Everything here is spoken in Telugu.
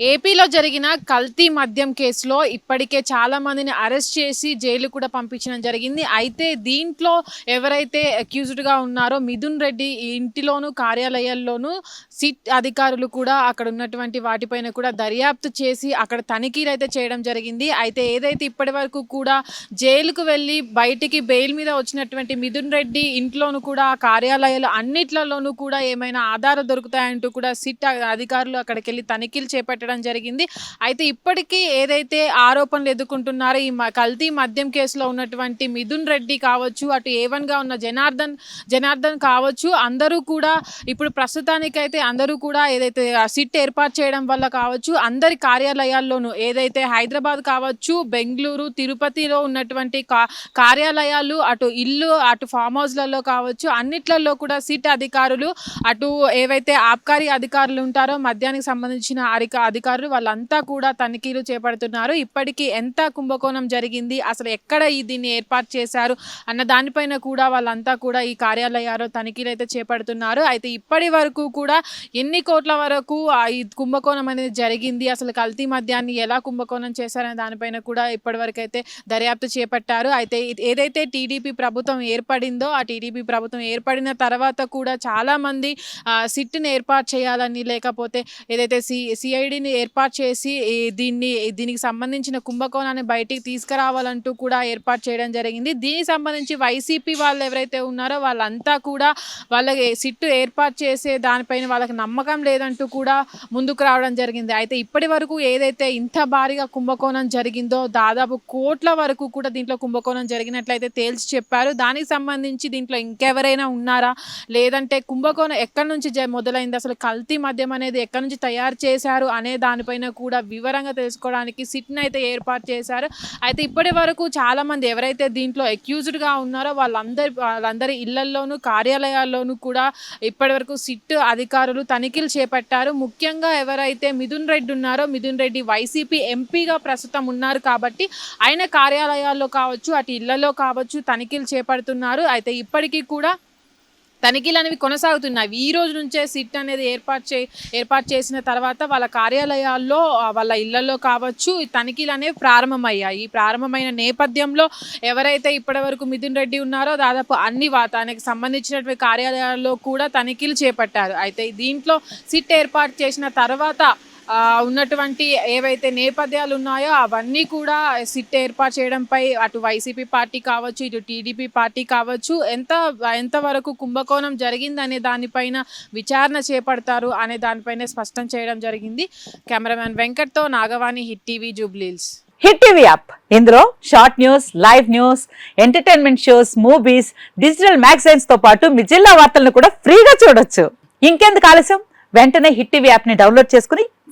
ఏపీలో జరిగిన కల్తీ మద్యం కేసులో ఇప్పటికే చాలా మందిని అరెస్ట్ చేసి జైలు కూడా పంపించడం జరిగింది. అయితే దీంట్లో ఎవరైతే అక్యూజ్డ్గా ఉన్నారో మిథున్ రెడ్డి ఇంటిలోను కార్యాలయాల్లోనూ సిట్ అధికారులు కూడా అక్కడ ఉన్నటువంటి వాటిపైన కూడా దర్యాప్తు చేసి అక్కడ తనిఖీలు అయితే చేయడం జరిగింది. అయితే ఏదైతే ఇప్పటి వరకు కూడా జైలుకు వెళ్ళి బయటికి బెయిల్ మీద వచ్చినటువంటి మిథున్ రెడ్డి ఇంట్లోనూ కూడా కార్యాలయాలు అన్నిట్లలోనూ కూడా ఏమైనా ఆధారాలు దొరుకుతాయంటూ కూడా సిట్ అధికారులు అక్కడికి వెళ్ళి తనిఖీలు పెట్టడం జరిగింది. అయితే ఇప్పటికీ ఏదైతే ఆరోపణలు ఎదుర్కొంటున్నారో ఈ మ- కల్తీ మద్యం కేసులో ఉన్నటువంటి మిథున్ రెడ్డి కావచ్చు అటు ఏవన్గా ఉన్న జనార్దన్ జనార్దన్ కావచ్చు అందరూ కూడా ఇప్పుడు ప్రస్తుతానికైతే అందరూ కూడా ఏదైతే సిట్ ఏర్పాటు చేయడం వల్ల కావచ్చు అందరి కార్యాలయాల్లోనూ ఏదైతే హైదరాబాద్ కావచ్చు బెంగళూరు తిరుపతిలో ఉన్నటువంటి కా- కార్యాలయాలు అటు ఇల్లు అటు ఫామ్ హౌస్లలో కావచ్చు అన్నిట్లలో కూడా సిట్ అధికారులు అటు ఏవైతే ఆబ్కారీ అధికారులు ఉంటారో మద్యానికి సంబంధించిన అధిక అధికారులు వాళ్ళంతా కూడా తనిఖీలు చేపడుతున్నారు. ఇప్పటికీ ఎంత కుంభకోణం జరిగింది? అసలు ఎక్కడ ఈ దీన్ని ఏర్పాటు చేశారు? అన్న దానిపైన కూడా వాళ్ళంతా కూడా ఈ కార్యాలయాలు తనిఖీలు అయితే చేపడుతున్నారు. అయితే ఇప్పటి వరకు కూడా ఎన్ని కోట్ల వరకు ఈ కుంభకోణం అనేది జరిగింది? అసలు కల్తీ మద్యాన్ని ఎలా కుంభకోణం చేశారనే దానిపైన కూడా ఇప్పటి వరకు అయితే దర్యాప్తు చేపట్టారు. అయితే ఏదైతే టీడీపీ ప్రభుత్వం ఏర్పడిందో ఆ టీడీపీ ప్రభుత్వం ఏర్పడిన తర్వాత కూడా చాలామంది సిట్ని ఏర్పాటు చేయాలని లేకపోతే ఏదైతే సి సిఐడిని ఏర్పాటు చేసి దీన్ని దీనికి సంబంధించిన కుంభకోణాన్ని బయటికి తీసుకురావాలంటూ కూడా ఏర్పాటు చేయడం జరిగింది. దీనికి సంబంధించి వైసీపీ వాళ్ళు ఎవరైతే ఉన్నారో వాళ్ళంతా కూడా వాళ్ళకి సిట్టు ఏర్పాటు చేసే దానిపైన వాళ్ళకి నమ్మకం లేదంటూ కూడా ముందుకు రావడం జరిగింది. అయితే ఇప్పటి వరకు ఏదైతే ఇంత భారీగా కుంభకోణం జరిగిందో దాదాపు కోట్ల వరకు కూడా దీంట్లో కుంభకోణం జరిగినట్లయితే తేల్చి చెప్పారు. దానికి సంబంధించి దీంట్లో ఇంకెవరైనా ఉన్నారా? లేదంటే కుంభకోణం ఎక్కడి నుంచి జ- మొదలైంది? అసలు కల్తీ మద్యం అనేది ఎక్కడి నుంచి తయారు చేశారు? అనే దానిపైన కూడా వివరంగా తెలుసుకోవడానికి సిట్ని అయితే ఏర్పాటు చేశారు. అయితే ఇప్పటి వరకు చాలామంది ఎవరైతే దీంట్లో accused ఉన్నారో వాళ్ళందరి వాళ్ళందరి ఇళ్ళల్లోనూ కార్యాలయాల్లోనూ కూడా ఇప్పటి వరకు సిట్ అధికారులు తనిఖీలు చేపట్టారు. ముఖ్యంగా ఎవరైతే మిథున్ రెడ్డి ఉన్నారో మిథున్ రెడ్డి వైసీపీ ఎంపీగా ప్రస్తుతం ఉన్నారు కాబట్టి ఆయన కార్యాలయాల్లో కావచ్చు అటు ఇళ్ళలో కావచ్చు తనిఖీలు చేపడుతున్నారు. అయితే ఇప్పటికీ కూడా తనిఖీలు అనేవి కొనసాగుతున్నాయి. ఈ రోజు నుంచే సిట్ అనేది ఏర్పాటు చే ఏర్పాటు చేసిన తర్వాత వాళ్ళ కార్యాలయాల్లో వాళ్ళ ఇళ్ళలో కావచ్చు తనిఖీలు అనేవి ప్రారంభమయ్యాయి. ఈ ప్రారంభమైన నేపథ్యంలో ఎవరైతే ఇప్పటివరకు మిథున్ రెడ్డి ఉన్నారో దాదాపు అన్ని వాతానికి తనకి సంబంధించినటువంటి కార్యాలయాల్లో కూడా తనిఖీలు చేపట్టారు. అయితే దీంట్లో సిట్ ఏర్పాటు చేసిన తర్వాత ఉన్నటువంటి ఏవైతే నేపథ్యాలు ఉన్నాయో అవన్నీ కూడా సిట్ ఏర్పాటు చేయడంపై అటు వైసీపీ పార్టీ కావచ్చు ఇటు టీడీపీ పార్టీ కావచ్చు ఎంత ఎంతవరకు కుంభకోణం జరిగిందనే దానిపైన విచారణ చేపడతారు అనే దానిపైన స్పష్టం చేయడం జరిగింది. Cameraman వెంకట్తో Nagavani Hit TV Jubilee Hills Hit TV app. ఇందులో short news live news entertainment shows movies digital మ్యాగజైన్స్తో పాటు మీ జిల్లా వార్తలను కూడా ఫ్రీగా చూడొచ్చు. ఇంకెందుకు ఆలస్యం? వెంటనే హిట్ టీవీ యాప్ని డౌన్లోడ్ చేసుకుని